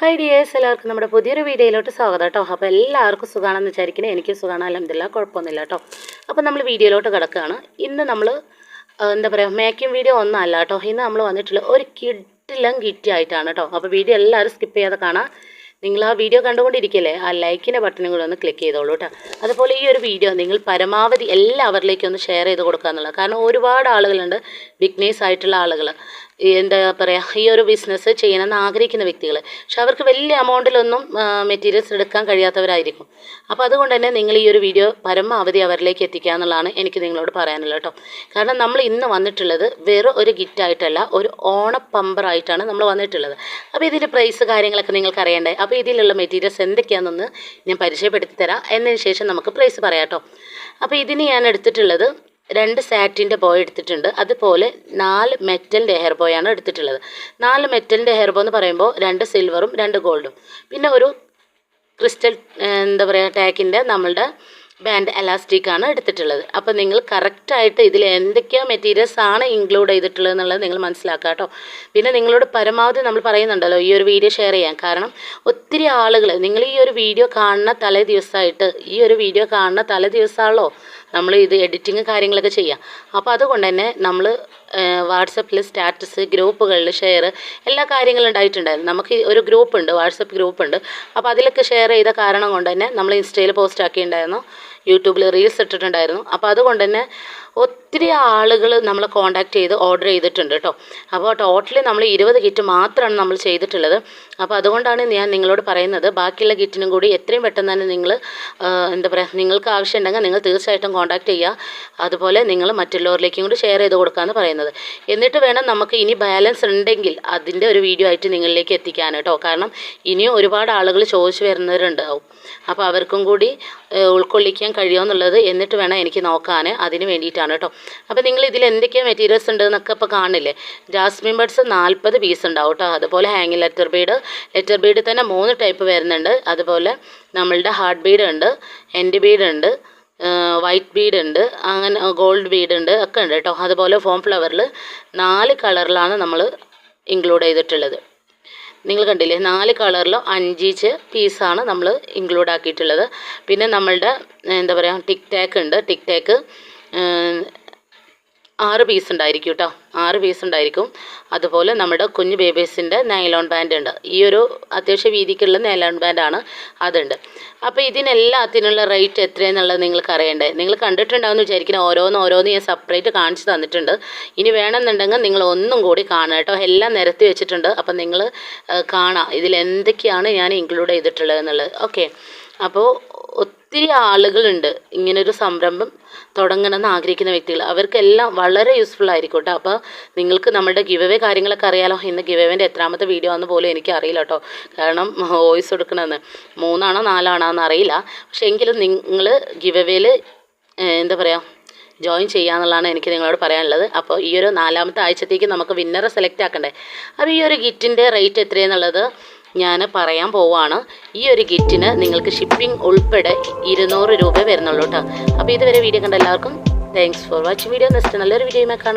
Hi dears എല്ലാവർക്കും നമ്മുടെ പുതിയൊരു വീഡിയോയിലോട്ട് സ്വാഗതം കേട്ടോ. അപ്പോൾ എല്ലാവർക്കും സുഖമാണെന്ന് വിചാരിക്കണേ എനിക്ക് സുഖമാണ് അലഹമില്ല കുഴപ്പമൊന്നുമില്ല കേട്ടോ. അപ്പോൾ നമ്മൾ വീഡിയോയിലോട്ട് കിടക്കുകയാണ്. ഇന്ന് നമ്മൾ എന്താ പറയുക മേക്കിംഗ് വീഡിയോ ഒന്നല്ല കേട്ടോ. ഇന്ന് നമ്മൾ വന്നിട്ടുള്ള ഒരു കിഡിലും കിറ്റി ആയിട്ടാണ് കേട്ടോ. അപ്പോൾ വീഡിയോ എല്ലാവരും സ്കിപ്പ് ചെയ്യാതെ കാണാം. നിങ്ങൾ ആ വീഡിയോ കണ്ടുകൊണ്ടിരിക്കല്ലേ ആ ലൈക്കിന്റെ ബട്ടനും കൂടെ ഒന്ന് ക്ലിക്ക് ചെയ്തോളൂ കേട്ടോ. അതുപോലെ ഈ ഒരു വീഡിയോ നിങ്ങൾ പരമാവധി എല്ലാവരിലേക്കും ഒന്ന് ഷെയർ ചെയ്ത് കൊടുക്കുക എന്നുള്ളത്. കാരണം ഒരുപാട് ആളുകളുണ്ട് ബിഗ്നേഴ്സ് ആയിട്ടുള്ള ആളുകൾ എന്താ പറയുക ഈ ഒരു ബിസിനസ് ചെയ്യണമെന്ന് ആഗ്രഹിക്കുന്ന വ്യക്തികൾ പക്ഷെ അവർക്ക് വലിയ എമൗണ്ടിലൊന്നും മെറ്റീരിയൽസ് എടുക്കാൻ കഴിയാത്തവരായിരിക്കും. അപ്പോൾ അതുകൊണ്ട് തന്നെ നിങ്ങൾ ഈ ഒരു വീഡിയോ പരമാവധി അവരിലേക്ക് എത്തിക്കുക എന്നുള്ളതാണ് എനിക്ക് നിങ്ങളോട് പറയാനുള്ളത് കേട്ടോ. കാരണം നമ്മൾ ഇന്ന് വന്നിട്ടുള്ളത് വെറും ഒരു ഗിറ്റായിട്ടല്ല ഒരു ഓണ ഓണപ്പമ്പറായിട്ടാണ് നമ്മൾ വന്നിട്ടുള്ളത്. അപ്പോൾ ഇതിന്റെ പ്രൈസ് കാര്യങ്ങളൊക്കെ നിങ്ങൾക്ക് അറിയണ്ടേ? അപ്പോൾ ഇതിലുള്ള മെറ്റീരിയൽസ് എന്തൊക്കെയാണെന്നൊന്ന് ഞാൻ പരിചയപ്പെടുത്തി തരാം എന്നതിന് ശേഷം നമുക്ക് പ്രൈസ് പറയാം കേട്ടോ. അപ്പോൾ ഇതിന് ഞാൻ എടുത്തിട്ടുള്ളത് രണ്ട് സാറ്റിന്റെ ബോയ് എടുത്തിട്ടുണ്ട്. അതുപോലെ നാല് മെറ്റലിന്റെ ഹെയർ ബോയാണ് എടുത്തിട്ടുള്ളത്. നാല് മെറ്റലിന്റെ ഹെയർ ബോ എന്ന് പറയുമ്പോൾ രണ്ട് സിൽവറും രണ്ട് ഗോൾഡും പിന്നെ ഒരു ക്രിസ്റ്റൽ എന്താ പറയുക ടാക്കിന്റെ നമ്മളുടെ ബാൻഡ് എലാസ്റ്റിക് ആണ് എടുത്തിട്ടുള്ളത്. അപ്പോൾ നിങ്ങൾ കറക്റ്റായിട്ട് ഇതിൽ എന്തൊക്കെയോ മെറ്റീരിയൽസ് ആണ് ഇൻക്ലൂഡ് ചെയ്തിട്ടുള്ളത് എന്നുള്ളത് നിങ്ങൾ മനസ്സിലാക്കുക കേട്ടോ. പിന്നെ നിങ്ങളോട് പരമാവധി നമ്മൾ പറയുന്നുണ്ടല്ലോ ഈ ഒരു വീഡിയോ ഷെയർ ചെയ്യാം കാരണം ഒത്തിരി ആളുകൾ നിങ്ങൾ ഈ ഒരു വീഡിയോ കാണുന്ന തലേ ദിവസമായിട്ട് ഈ ഒരു വീഡിയോ കാണുന്ന തലേ ദിവസമാണല്ലോ നമ്മൾ ഇത് എഡിറ്റിങ് കാര്യങ്ങളൊക്കെ ചെയ്യാം. അപ്പോൾ അതുകൊണ്ട് തന്നെ നമ്മൾ വാട്സപ്പിൽ സ്റ്റാറ്റസ് ഗ്രൂപ്പുകളിൽ ഷെയർ എല്ലാ കാര്യങ്ങളും ഉണ്ടായിട്ടുണ്ടായിരുന്നു. നമുക്ക് ഒരു ഗ്രൂപ്പ് ഉണ്ട് വാട്സപ്പ് ഗ്രൂപ്പ് ഉണ്ട് അപ്പോൾ അതിലൊക്കെ ഷെയർ ചെയ്ത കാരണം കൊണ്ട് തന്നെ നമ്മൾ ഇൻസ്റ്റയിൽ പോസ്റ്റ് ആക്കിയിട്ടുണ്ടായിരുന്നു. യൂട്യൂബിൽ റീൽസ് ഇട്ടിട്ടുണ്ടായിരുന്നു. അപ്പോൾ അതുകൊണ്ട് തന്നെ ഒത്തിരി ആളുകൾ നമ്മൾ കോൺടാക്ട് ചെയ്ത് ഓർഡർ ചെയ്തിട്ടുണ്ട് കേട്ടോ അപ്പോൾ ടോട്ടലി നമ്മൾ ഇരുപത് കിറ്റ് മാത്രമാണ് നമ്മൾ ചെയ്തിട്ടുള്ളത്. അപ്പോൾ അതുകൊണ്ടാണ് ഞാൻ നിങ്ങളോട് പറയുന്നത്. ബാക്കിയുള്ള കിറ്റിനും കൂടി എത്രയും പെട്ടെന്ന് തന്നെ നിങ്ങൾ എന്താ പറയുക നിങ്ങൾക്ക് ആവശ്യമുണ്ടെങ്കിൽ നിങ്ങൾ തീർച്ചയായിട്ടും കോൺടാക്ട് ചെയ്യുക. അതുപോലെ നിങ്ങൾ മറ്റുള്ളവരിലേക്കും കൂടി ഷെയർ ചെയ്ത് കൊടുക്കാമെന്ന് പറയുന്നത്. എന്നിട്ട് വേണം നമുക്ക് ഇനി ബാലൻസ് ഉണ്ടെങ്കിൽ അതിന്റെ ഒരു വീഡിയോ ആയിട്ട് നിങ്ങളിലേക്ക് എത്തിക്കാൻ കേട്ടോ. കാരണം ഇനിയും ഒരുപാട് ആളുകൾ ചോദിച്ചു വരുന്നവരുണ്ടാവും അപ്പോൾ അവർക്കും കൂടി ഉൾക്കൊള്ളിക്കാൻ കഴിയുമെന്നുള്ളത് എന്നിട്ട് വേണം എനിക്ക് നോക്കാൻ അതിന് വേണ്ടിയിട്ടാണ് കേട്ടോ. അപ്പോൾ നിങ്ങൾ ഇതിൽ എന്തൊക്കെയാണ് മെറ്റീരിയൽസ് ഉണ്ട് എന്നൊക്കെ ഇപ്പോൾ കാണില്ലേ? ജാസ്മിൻ ബഡ്സ് നാൽപ്പത് പീസ് ഉണ്ടാവും കേട്ടോ. അതുപോലെ ഹാങ്ങിങ് ലെറ്റർ ബീഡ് ലെറ്റർ ബീഡ് തന്നെ മൂന്ന് ടൈപ്പ് വരുന്നുണ്ട്. അതുപോലെ നമ്മളുടെ ഹാർട്ട് ബീഡ് ഉണ്ട് എൻഡ് ബീഡ് ഉണ്ട് വൈറ്റ് ബീഡ് ഉണ്ട് അങ്ങനെ ഗോൾഡ് ബീഡ് ഉണ്ട് ഒക്കെ ഉണ്ട് കേട്ടോ. അതുപോലെ ഫോം ഫ്ലവറിൽ നാല് കളറിലാണ് നമ്മൾ ഇൻക്ലൂഡ് ചെയ്തിട്ടുള്ളത്. നിങ്ങൾ കണ്ടില്ലേ? നാല് കളറിലും അഞ്ചിച്ച് പീസാണ് നമ്മൾ ഇൻക്ലൂഡ് ആക്കിയിട്ടുള്ളത്. പിന്നെ നമ്മളുടെ എന്താ പറയുക ടിക് ടാക്ക് ഉണ്ട്. ടിക് ടാക്ക് ആറ് പീസ് ഉണ്ടായിരിക്കും കേട്ടോ ആറ് പീസ് ഉണ്ടായിരിക്കും. അതുപോലെ നമ്മുടെ കുഞ്ഞു ബേബീസിന്റെ നൈലോൺ ബാൻഡ് ഉണ്ട്. ഈ ഒരു അത്യാവശ്യം വീതിക്കുള്ള നൈലോൺ ബാൻഡാണ് അതുണ്ട്. അപ്പോൾ ഇതിനെല്ലാത്തിനുള്ള റേറ്റ് എത്രയെന്നുള്ളത് നിങ്ങൾക്ക് അറിയണ്ടേ? നിങ്ങൾ കണ്ടിട്ടുണ്ടാവുമെന്ന് വിചാരിക്കുന്നത് ഓരോന്ന് ഓരോന്ന് ഞാൻ സെപ്പറേറ്റ് കാണിച്ച് തന്നിട്ടുണ്ട്. ഇനി വേണമെന്നുണ്ടെങ്കിൽ നിങ്ങൾ ഒന്നും കൂടി കാണുക കേട്ടോ എല്ലാം നിരത്തി വെച്ചിട്ടുണ്ട്. അപ്പം നിങ്ങൾ കാണാം ഇതിൽ എന്തൊക്കെയാണ് ഞാൻ ഇൻക്ലൂഡ് ചെയ്തിട്ടുള്ളത് എന്നുള്ളത് ഓക്കെ അപ്പോൾ ഒത്തിരി ആളുകളുണ്ട്. ഇങ്ങനൊരു സംരംഭം തുടങ്ങണമെന്ന് ആഗ്രഹിക്കുന്ന വ്യക്തികൾ. അവർക്കെല്ലാം വളരെ യൂസ്ഫുൾ ആയിരിക്കും കേട്ടോ അപ്പോൾ നിങ്ങൾക്ക് നമ്മുടെ ഗിവവേ കാര്യങ്ങളൊക്കെ അറിയാലോ. ഇന്ന് ഗിവവേന്റെ എത്രാമത്തെ വീഡിയോ ആണെന്ന് പോലും എനിക്ക് അറിയില്ല കേട്ടോ. കാരണം വോയിസ് കൊടുക്കണമെന്ന്. മൂന്നാണോ നാലാണോ എന്ന് അറിയില്ല. പക്ഷേ എങ്കിലും നിങ്ങൾ ഗിവവേയിൽ എന്താ പറയുക ജോയിൻ ചെയ്യാന്നുള്ളതാണ് എനിക്ക് നിങ്ങളോട് പറയാനുള്ളത്. അപ്പോൾ ഈ ഒരു നാലാമത്തെ ആഴ്ചത്തേക്ക് നമുക്ക് വിന്നറെ സെലക്ട് ആക്കണ്ടേ. അപ്പോൾ ഈ ഒരു ഗിറ്റിന്റെ റേറ്റ് എത്രയെന്നുള്ളത് ഞാൻ പറയാൻ പോവാണ്. ഈ ഒരു കിറ്റിന് നിങ്ങൾക്ക് ഷിപ്പിംഗ് ഉൾപ്പെടെ ഇരുന്നൂറ് രൂപ വരുന്നുള്ളൂ കേട്ടോ അപ്പോൾ ഇതുവരെ വീഡിയോ കണ്ട എല്ലാവർക്കും thanks for watching video next നല്ലൊരു വീഡിയോയുമായി കാണാം.